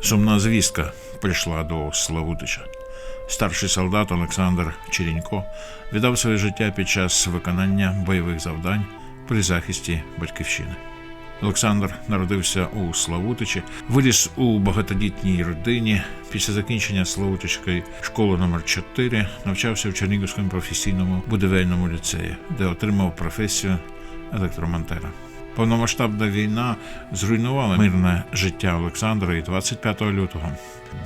Сумна звістка прийшла до Славутича. Старший солдат Олександр Черенько віддав своє життя під час виконання бойових завдань при захисті батьківщини. Олександр народився у Славутичі, виріс у багатодітній родині. Після закінчення Славутичської школи номер 4 навчався в Чернігівському професійному будівельному ліцеї, де отримав професію електромонтера. Повномасштабна війна зруйнувала мирне життя Олександра і 25 лютого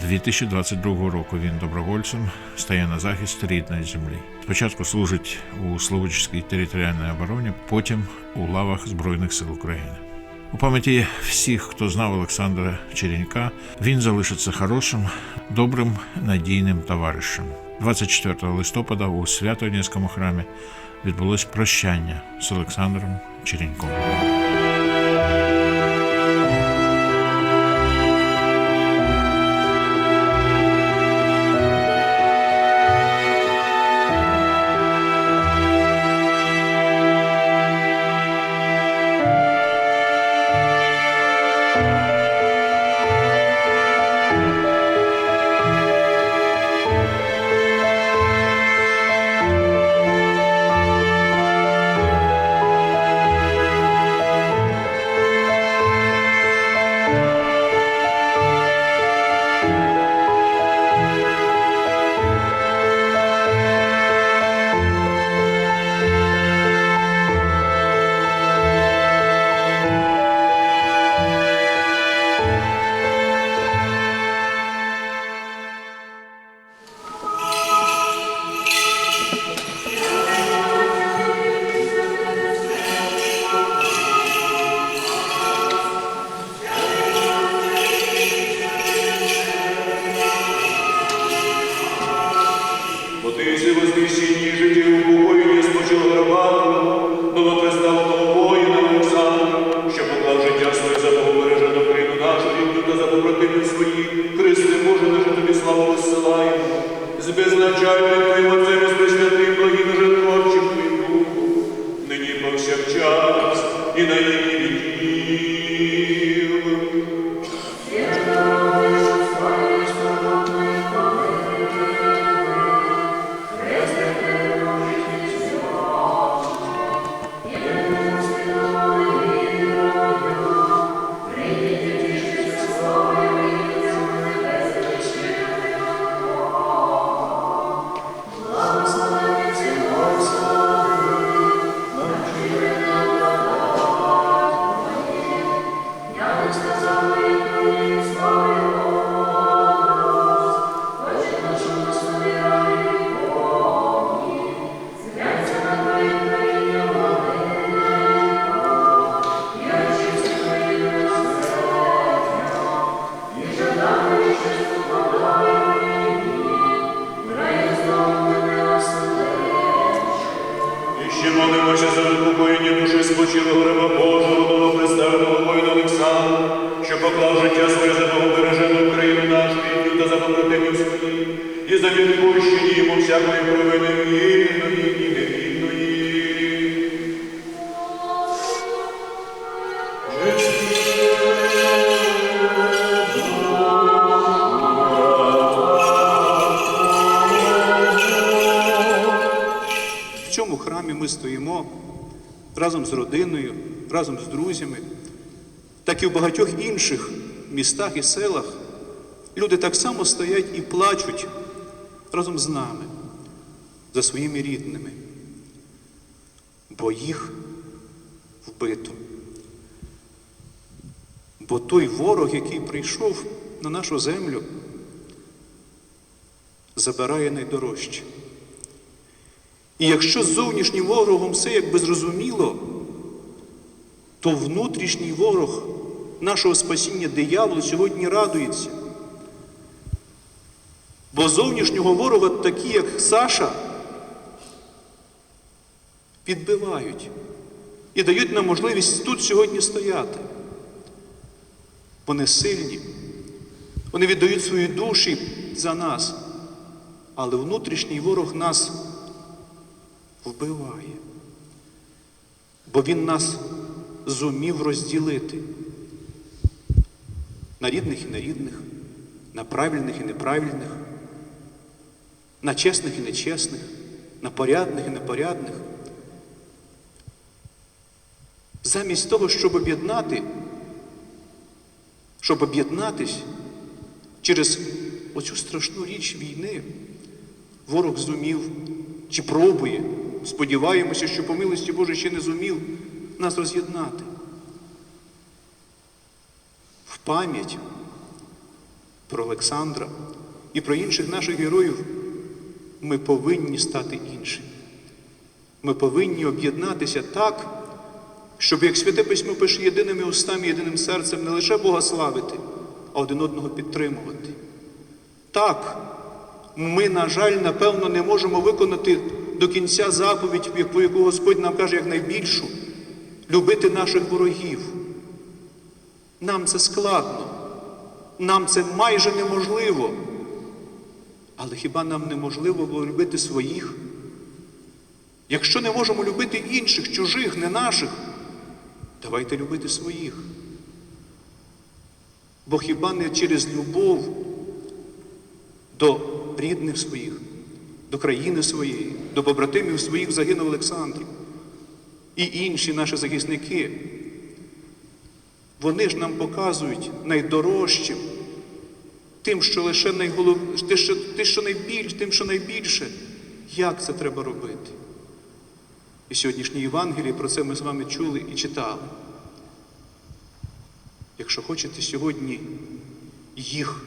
2022 року він добровольцем стає на захист рідної землі. Спочатку служить у Словучській територіальній обороні, потім у лавах Збройних сил України. У пам'яті всіх, хто знав Олександра Черенька, він залишиться хорошим, добрим, надійним товаришем. 24 листопада у Свято-Одеському храмі відбулось прощання з Олександром Череньком. Бо разом з родиною, разом з друзями, так і в багатьох інших містах і селах. Люди так само стоять і плачуть разом з нами, за своїми рідними, бо їх вбито. Бо той ворог, який прийшов на нашу землю, забирає найдорожче. І якщо з зовнішнім ворогом все якби зрозуміло, то внутрішній ворог нашого спасіння диявол сьогодні радується. Бо зовнішнього ворога, такі, як Саша, підбивають і дають нам можливість тут сьогодні стояти. Вони сильні, вони віддають свої душі за нас, але внутрішній ворог нас вбиває, бо він нас зумів розділити на рідних і нерідних, на правильних і неправильних, на чесних і нечесних, на порядних і непорядних. Замість того, щоб об'єднати, щоб об'єднатись через оцю страшну річ війни, ворог зумів чи пробує, сподіваємося, що по милості Божої ще не зумів нас роз'єднати. В пам'ять про Олександра і про інших наших героїв ми повинні стати іншими. Ми повинні об'єднатися так, щоб, як Святе Письмо пише, єдиними устами, єдиним серцем не лише Бога славити, а один одного підтримувати. Так, ми, на жаль, напевно, не можемо виконати до кінця заповідь, яку яку Господь нам каже якнайбільшу любити наших ворогів. Нам це складно, нам це майже неможливо. Але хіба нам неможливо було любити своїх? Якщо не можемо любити інших, чужих, не наших, давайте любити своїх. Бо хіба не через любов до рідних своїх, до країни своєї, до побратимів своїх загинув Олександрів і інші наші захисники. Вони ж нам показують найдорожчим, тим, що лише найголов... те, що, те, що найбільш, тим, що найбільше, як це треба робити. І сьогоднішній Євангелії про це ми з вами чули і читали. Якщо хочете сьогодні їх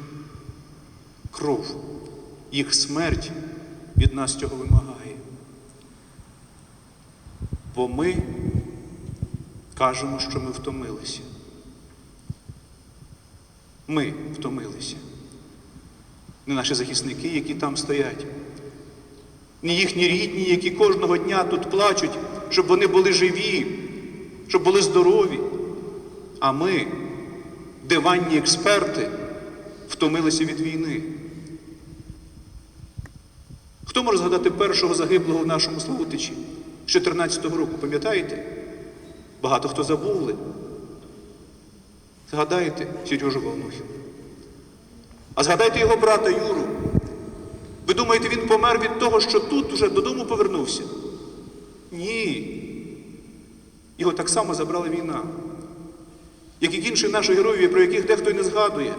кров, їх смерть від нас цього вимагає. Бо ми кажемо, що ми втомилися. Ми втомилися. Не наші захисники, які там стоять, не їхні рідні, які кожного дня тут плачуть, щоб вони були живі, щоб були здорові. А ми, диванні експерти, втомилися від війни. Хто може згадати першого загиблого в нашому Славутичі з 14-го року, пам'ятаєте? Багато хто забули. Згадайте Сережу Волнухів. А згадайте його брата Юру. Ви думаєте, він помер від того, що тут уже додому повернувся? Ні. Його так само забрала війна. Як і інші наші герої, про яких дехто й не згадує.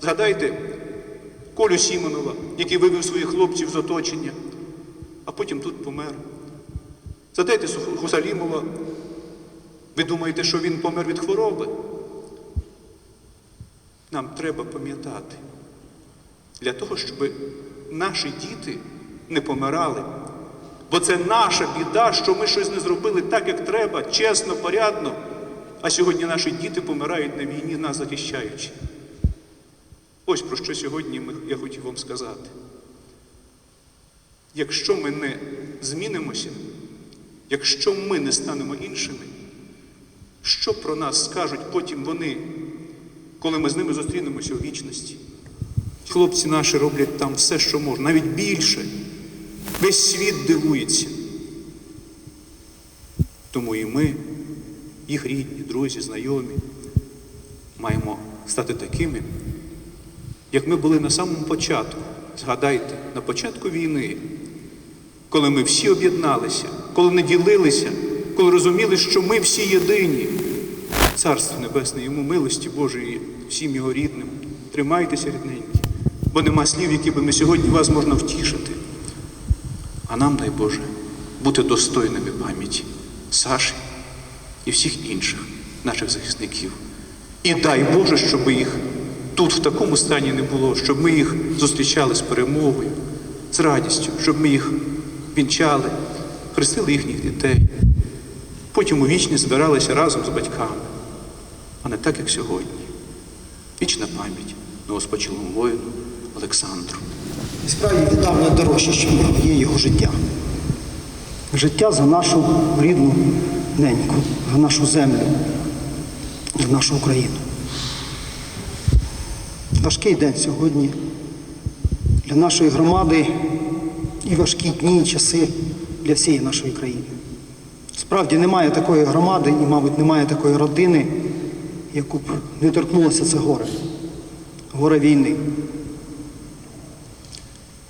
Згадайте Колю Сімонова, який вивів своїх хлопців з оточення, а потім тут помер. Згадайте Суху- Хусалімова. Ви думаєте, що він помер від хвороби? Нам треба пам'ятати для того, щоб наші діти не помирали. Бо це наша біда, що ми щось не зробили так, як треба, чесно, порядно. А сьогодні наші діти помирають на війні, нас захищаючи. Ось про що сьогодні я хотів вам сказати. Якщо ми не змінимося, якщо ми не станемо іншими, що про нас скажуть потім вони, коли ми з ними зустрінемося у вічності? Хлопці наші роблять там все, що можна, навіть більше. Весь світ дивується. Тому і ми, їх рідні, друзі, знайомі, маємо стати такими, як ми були на самому початку. Згадайте, на початку війни, коли ми всі об'єдналися, коли не ділилися, коли розуміли, що ми всі єдині. Царство Небесне, йому милості Божої, всім його рідним. Тримайтеся, рідненькі, бо нема слів, які би ми сьогодні вас можна втішити. А нам, дай Боже, бути достойними пам'яті Саші і всіх інших наших захисників. І дай Боже, щоб їх тут в такому стані не було, щоб ми їх зустрічали з перемогою, з радістю, щоб ми їх вінчали, хрестили їхніх дітей. Потім у вічність збиралися разом з батьками, а не так, як сьогодні. Вічна пам'ять новоспочилому воїну Олександру. Справді віддав найдорожче, що є його життя. Життя за нашу рідну неньку, за нашу землю, за нашу Україну. Важкий день сьогодні для нашої громади і важкі дні і часи для всієї нашої країни. Справді немає такої громади і, мабуть, немає такої родини, яку б не торкнулося це горе. горе війни.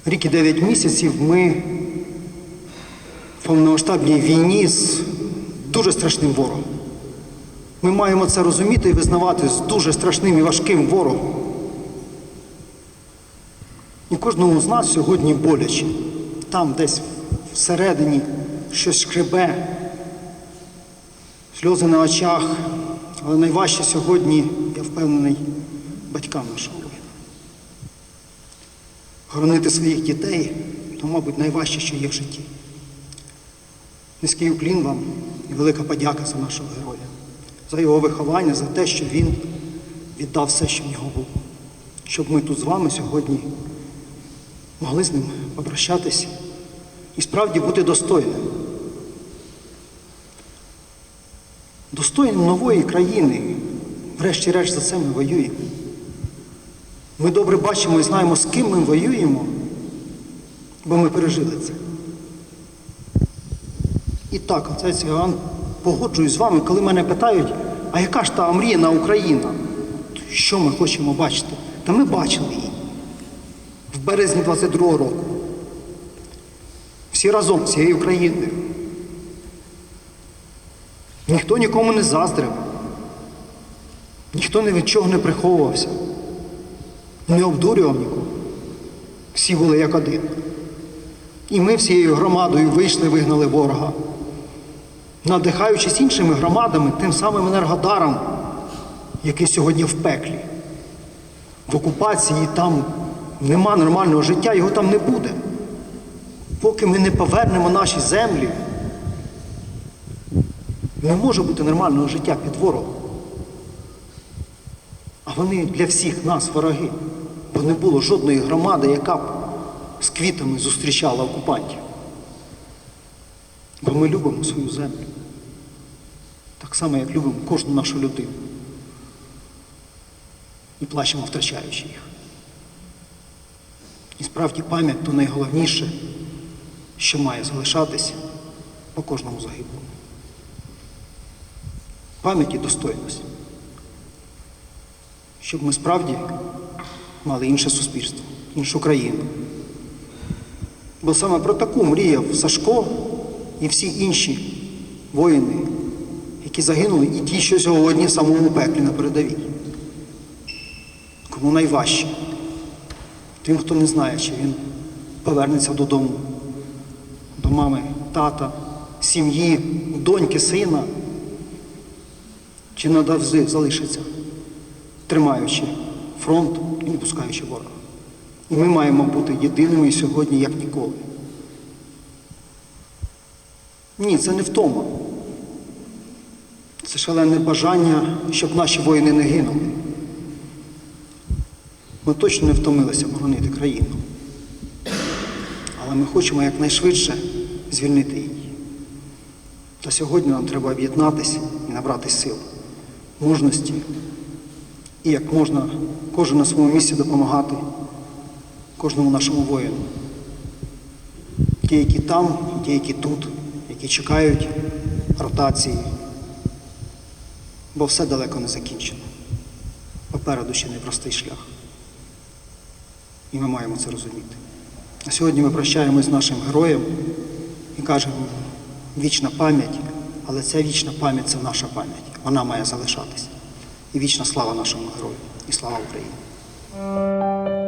Рік і 9 місяців ми в повномасштабній війні з дуже страшним ворогом. Ми маємо це розуміти і визнавати з дуже страшним і важким ворогом. Кожному з нас сьогодні боляче. Там десь всередині щось шкребе, сльози на очах. Але найважче сьогодні, я впевнений, батькам нашого воїна. Хоронити своїх дітей то, мабуть, найважче, що є в житті. Низький уклін вам і велика подяка за нашого героя, за його виховання, за те, що він віддав все, що в нього було. Щоб ми тут з вами сьогодні могли з ним попрощатися і справді бути достойним. Достойним нової країни. Врешті-решт за це ми воюємо. Ми добре бачимо і знаємо, з ким ми воюємо, бо ми пережили це. І так, отець Іоанн, погоджуюсь з вами, коли мене питають, а яка ж та омріяна Україна? Що ми хочемо бачити? Та ми бачили її березні 22-го року. Всі разом, всією Україною. Ніхто нікому не заздрив, ніхто ні від чого не приховувався, не обдурював нікого. Всі були як один. І ми всією громадою вийшли, вигнали ворога, надихаючись іншими громадами, тим самим енергодаром, який сьогодні в пеклі. В окупації там нема нормального життя, його там не буде. Поки ми не повернемо наші землі, не може бути нормального життя під ворогом. А вони для всіх нас вороги. Бо не було жодної громади, яка б з квітами зустрічала окупантів. Бо ми любимо свою землю. Так само, як любимо кожну нашу людину. І плачемо, втрачаючи їх. І справді пам'ять то найголовніше, що має залишатися по кожному загиблому. Пам'ять і достойність. Щоб ми справді мали інше суспільство, іншу країну. Бо саме про таку мріяв Сашко і всі інші воїни, які загинули, і ті, що сьогодні в самому пеклі на передовій. Кому найважче? Тим, хто не знає, чи він повернеться додому, до мами, тата, сім'ї, доньки, сина, чи надавзи залишиться, тримаючи фронт і не пускаючи ворога. І ми маємо бути єдиними сьогодні, як ніколи. Ні, це не втома. Це шалене бажання, щоб наші воїни не гинули. Ми точно не втомилися боронити країну. Але ми хочемо якнайшвидше звільнити її. Та сьогодні нам треба об'єднатися і набрати сил, мужності і як можна кожен на своєму місці допомагати кожному нашому воїну. Ті, які там, ті, які тут, які чекають ротації, бо все далеко не закінчено. Попереду ще непростий шлях. І ми маємо це розуміти. А сьогодні ми прощаємось з нашим героєм і кажемо вічна пам'ять, але ця вічна пам'ять це наша пам'ять. Вона має залишатись. І вічна слава нашому герою. І слава Україні.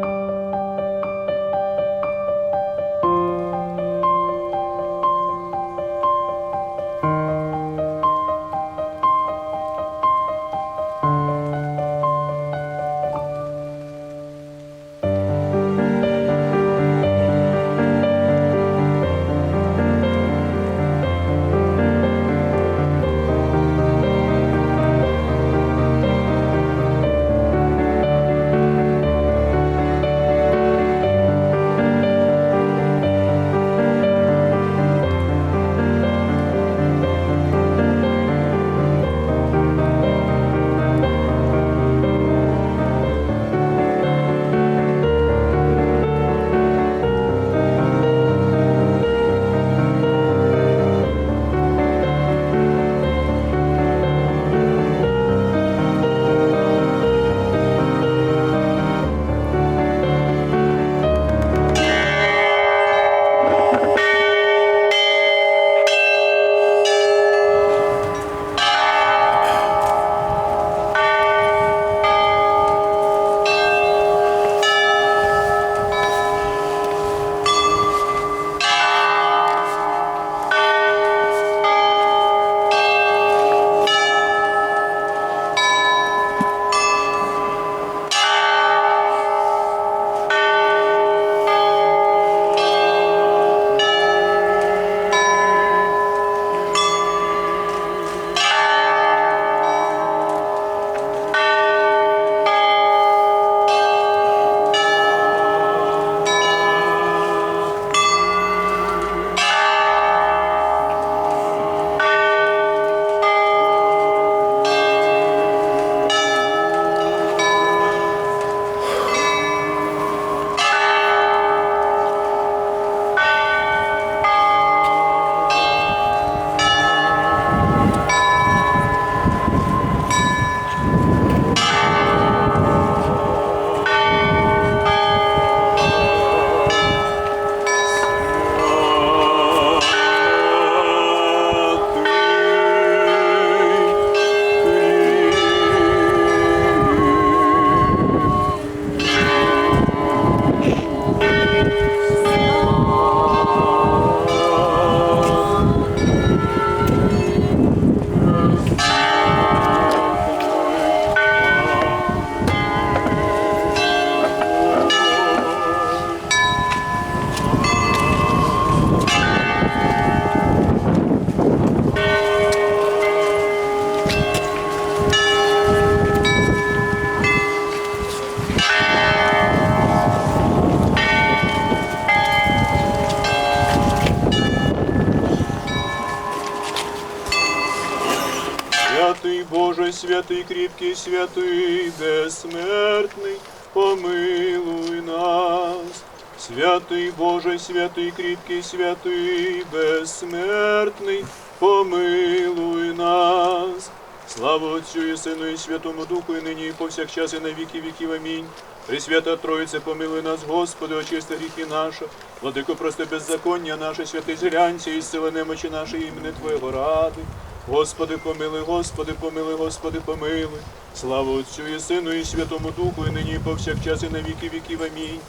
Святий, безсмертний, помилуй нас. Святий Боже, святий, кріпкий, святий, безсмертний, помилуй нас. Слава Отцю і Сину і Святому Духу, і нині, і повсякчас, і на віки віків. Амінь. Пресвята Троїце, помилуй нас, Господи, очисти гріхи наші, владико, прости беззаконня наше, святий зглянься, і сили немочі нашої імени Твоєго ради. Господи, помилуй, Господи, помилуй, Господи, помилуй. Слава Отцю і Сину і Святому Духу, і нині, і повсякчас, і на віки віків. Амінь.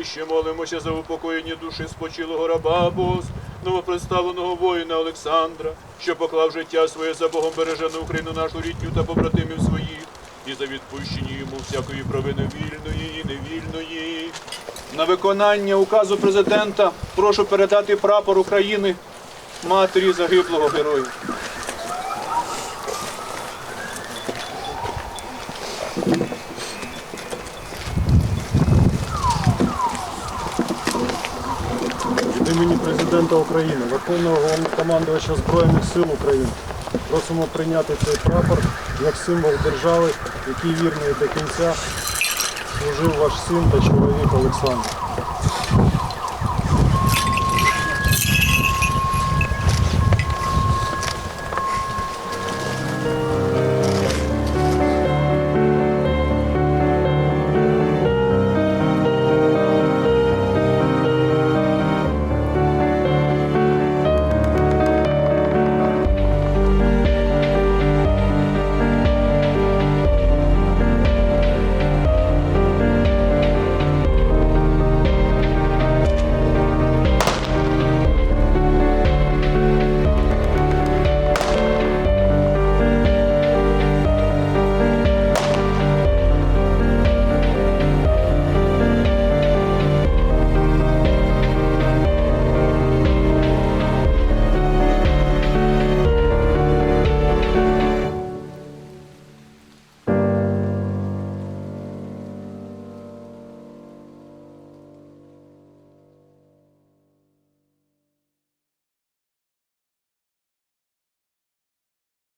І ще молимося за упокоєння душі спочилого раба Бос, новопредставленого воїна Олександра, що поклав життя своє за Богом бережену Україну нашу рідню та побратимів своїх, і за відпущення йому всякої провини вільної і невільної. На виконання указу президента прошу передати прапор України матері загиблого героя. Від імені президента України, Верховного Головнокомандувача Збройних сил України просимо прийняти цей прапор як символ держави, який вірний до кінця служив ваш син та чоловік Олександр.